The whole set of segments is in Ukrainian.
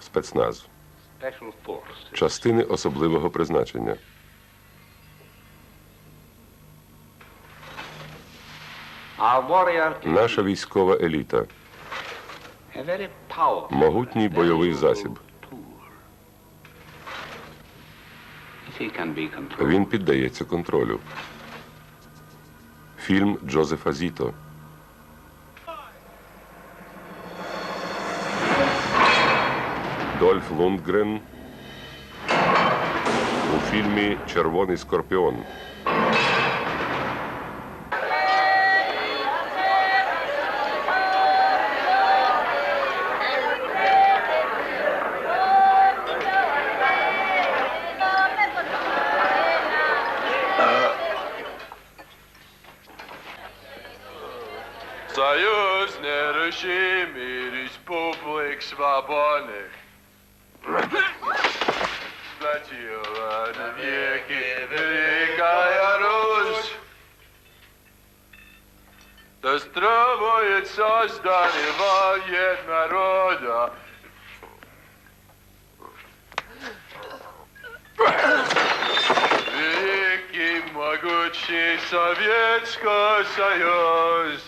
Спецназ, частини особливого призначення. Наша військова еліта Могутній бойовий засіб. Він піддається контролю. Фільм Джозефа Зіто. Дольф Лундгрен у фільмі Червоний скорпіон. Союз нерушимый республик свободных. Сплотила навеки Великая Русь. Достроит создание воен народа. Великий могучий Советский Союз.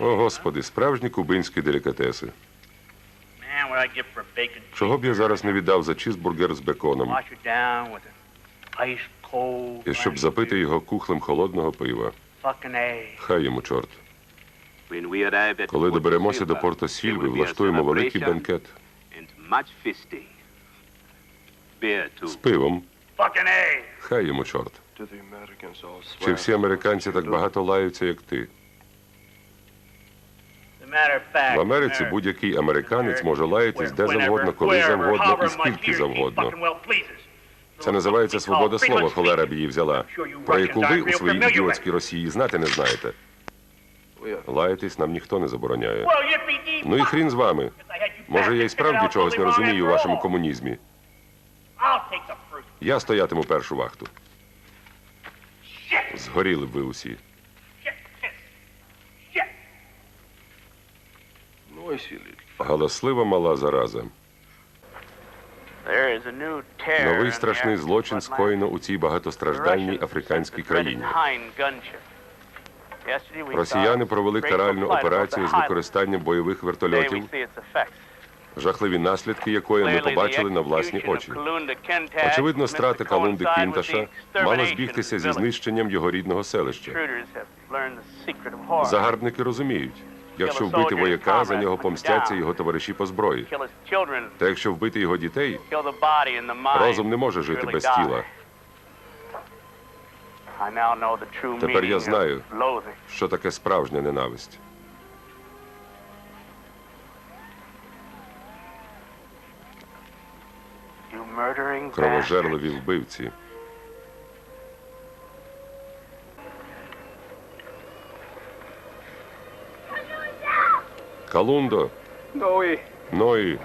О, Господи, справжні кубинські делікатеси. Чого б я зараз не віддав за чізбургер з беконом, і щоб запити його кухлем холодного пива. Хай йому чорт. Коли доберемося до Порто Сільви, влаштуємо великий бенкет з пивом. Хай йому чорт. Чи всі американці так багато лаються, як ти? В Америці будь-який американець може лаятись де завгодно, коли завгодно і скільки завгодно. Це називається свобода слова, холера б її взяла. Про яку ви у своїй ідіотській Росії знати не знаєте. Лаятись нам ніхто не забороняє. Ну і хрін з вами. Може, я й справді чогось не розумію у вашому комунізмі. Я стоятиму першу вахту. Згоріли б ви усі. Галаслива мала зараза. Новий страшний злочин скоєно у цій багатостраждальній африканській країні. Росіяни провели каральну операцію з використанням бойових вертольотів, жахливі наслідки якої ми побачили на власні очі. Очевидно, страти Калунди Кінташа мали збігтися зі знищенням його рідного селища. Загарбники розуміють, якщо вбити вояка, за нього помстяться його товариші по зброї. Та якщо вбити його дітей, розум не може жити без тіла. Тепер я знаю, Що таке справжня ненависть? Кровожерливі вбивці. Калундо, Noe,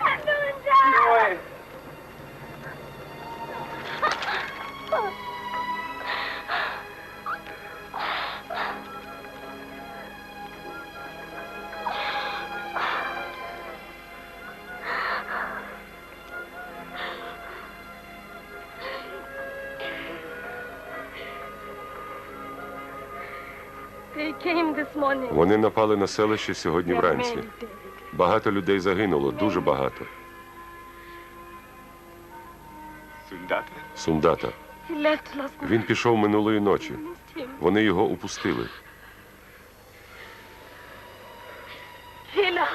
вони напали на селище сьогодні вранці. Багато людей загинуло, дуже багато. Сундата. Він пішов минулої ночі. Вони його упустили. Killer!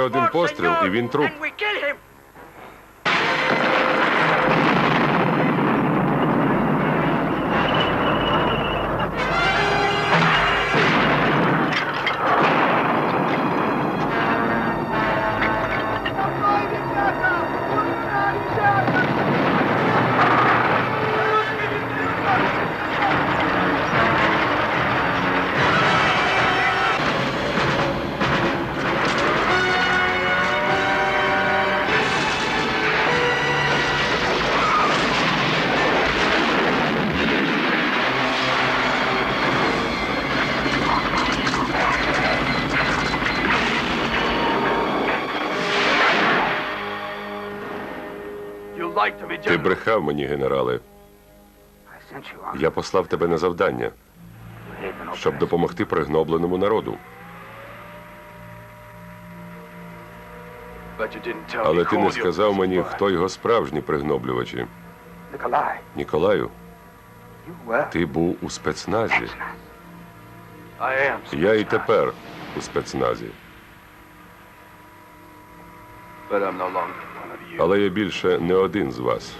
Убивця. один постріл, і він труп. Ти брехав мені, генерале. Я послав тебе на завдання, щоб допомогти пригнобленому народу. Але ти не сказав мені, хто його справжні пригноблювачі. Ніколаю, ти був у спецназі. Я і тепер у спецназі. Але я більше не один з вас.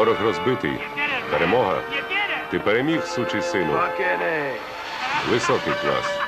Ворог розбитий. Перемога. Ти переміг, сучий сину. Високий клас.